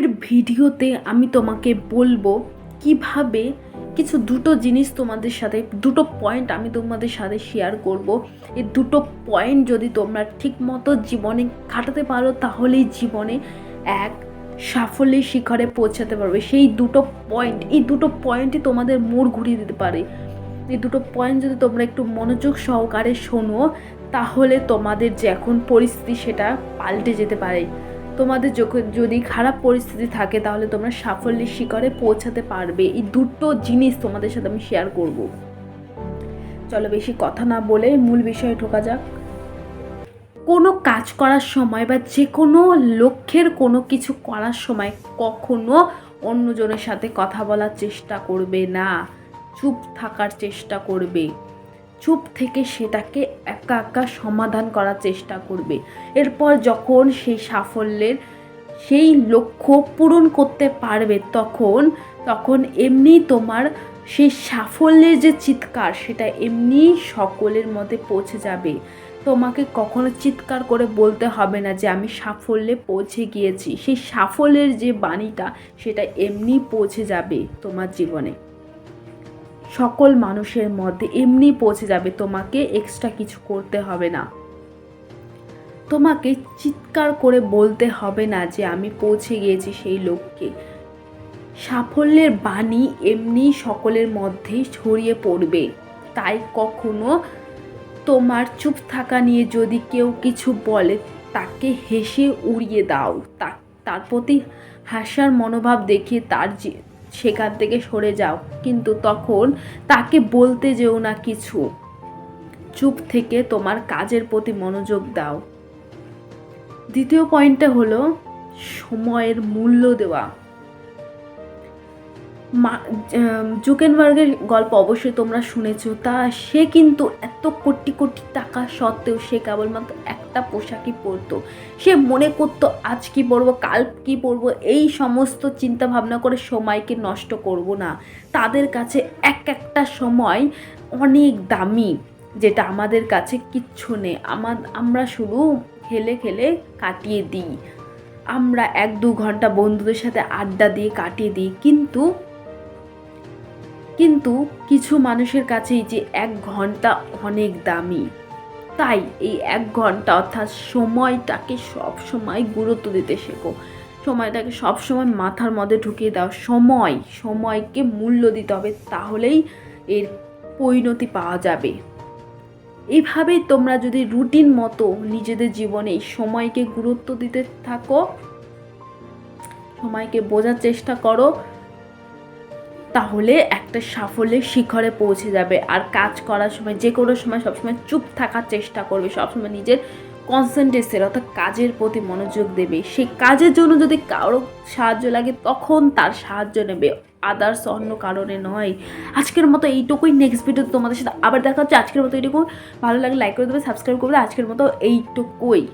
আজকের ভিডিওতে আমি তোমাকে বলব কীভাবে কিছু দুটো জিনিস তোমাদের সাথে, দুটো পয়েন্ট আমি তোমাদের সাথে শেয়ার করব। এই দুটো পয়েন্ট যদি তোমরা ঠিকমতো জীবনে কাটাতে পারো, তাহলেই জীবনে এক সাফল্যের শিখরে পৌঁছাতে পারবে। সেই দুটো পয়েন্ট এই দুটো পয়েন্টই তোমাদের মোড় ঘুরিয়ে দিতে পারে। এই দুটো পয়েন্ট যদি তোমরা একটু মনোযোগ সহকারে শোনো, তাহলে তোমাদের যে এখন পরিস্থিতি সেটা পাল্টে যেতে পারে। তোমাদের যদি খারাপ পরিস্থিতি থাকে, তাহলে তোমরা সাফল্যের শিখরে পৌঁছাতে পারবে। এই দুটো জিনিস তোমাদের সাথে আমি শেয়ার করব। চলো বেশি কথা না বলে মূল বিষয়ে ঢোকা যাক। কোনো কাজ করার সময় বা যে কোনো লক্ষ্যের কোনো কিছু করার সময় কখনো অন্যজনের সাথে কথা বলার চেষ্টা করবে না। চুপ থাকার চেষ্টা করবে। চুপ থেকে সেটাকে একা একা সমাধান করার চেষ্টা করবে। এরপর যখন সেই সাফল্যের সেই লক্ষ্য পূরণ করতে পারবে তখন তখন এমনি তোমার সেই সাফল্যের যে চিৎকার, সেটা এমনি সকলের মধ্যে পৌঁছে যাবে। তোমাকে কখনো চিৎকার করে বলতে হবে না যে, আমি সাফল্যে পৌঁছে গিয়েছি। সেই সাফল্যের যে বাণীটা, সেটা এমনি পৌঁছে যাবে তোমার জীবনে। সকল মানুষের মধ্যে এমনি পৌঁছে যাবে, তোমাকে এক্সট্রা কিছু করতে হবে না। তোমাকে চিৎকার করে বলতে হবে না যে আমি পৌঁছে গিয়েছি সেই লোককে। সাফল্যের বাণী এমনি সকলের মধ্যে ছড়িয়ে পড়বে। তাই কখনো তোমার চুপ থাকা নিয়ে যদি কেউ কিছু বলে, তাকে হেসে উড়িয়ে দাও। তার প্রতি হাসার মনোভাব দেখিয়ে তার সেখান থেকে সরে যাও। কিন্তু তখন তাকে বলতে যেও না কিছু। চুপ থেকে তোমার কাজের প্রতি মনোযোগ দাও। দ্বিতীয় পয়েন্টটা হলো সময়ের মূল্য দেওয়া। জুকেনবার্গের গল্প অবশ্যই তোমরা শুনেছো। তা সে কিন্তু এত কোটি কোটি টাকা সত্ত্বেও সে কেবলমাত্র একটা পোশাকই পরতো। সে মনে করতো, আজ কি পরবো, কাল কি পরবো? এই সমস্ত চিন্তা ভাবনা করে সময়কে নষ্ট করব না। তাদের কাছে এক একটা সময় অনেক দামি, যেটা আমাদের কাছে কিচ্ছু নেই। আমার আমরা শুধু খেলে খেলে কাটিয়ে দিই। আমরা এক দু ঘণ্টা বন্ধুদের সাথে আড্ডা দিয়ে কাটিয়ে দিই। কিন্তু কিন্তু কিছু মানুষের কাছেই যে এক ঘণ্টা অনেক দামি। তাই এই এক ঘণ্টা অর্থাৎ সময়টাকে সব সময় গুরুত্ব দিতে শেখো। সময়টাকে সব সময় মাথার মধ্যে ঢুকিয়ে দাও। সময়, সময়কে মূল্য দিতে হবে, তাহলেই এর পরিণতি পাওয়া যাবে। এইভাবেই তোমরা যদি রুটিন মতো নিজেদের জীবনে সময়কে গুরুত্ব দিতে থাকো, সময়কে বোঝার চেষ্টা করো তাহলে একটা সাফল্যের শিখরে পৌঁছে যাবে। আর কাজ করার সময় যে কোনো সময় সবসময় চুপ থাকার চেষ্টা করবে। সবসময় নিজের কনসেন্ট্রেশন অর্থাৎ কাজের প্রতি মনোযোগ দেবে। সেই কাজের জন্য যদি কারও সাহায্য লাগে, তখন তার সাহায্য নেবে। আদার্স অন্য কারণে নয়। আজকের মতো এইটুকুই। নেক্সট ভিডিও তোমাদের সাথে আবার দেখা হচ্ছে। আজকের মতো এইটুকু। ভালো লাগে লাইক করে দেবে সাবস্ক্রাইব করবে। আজকের মতো এইটুকুই।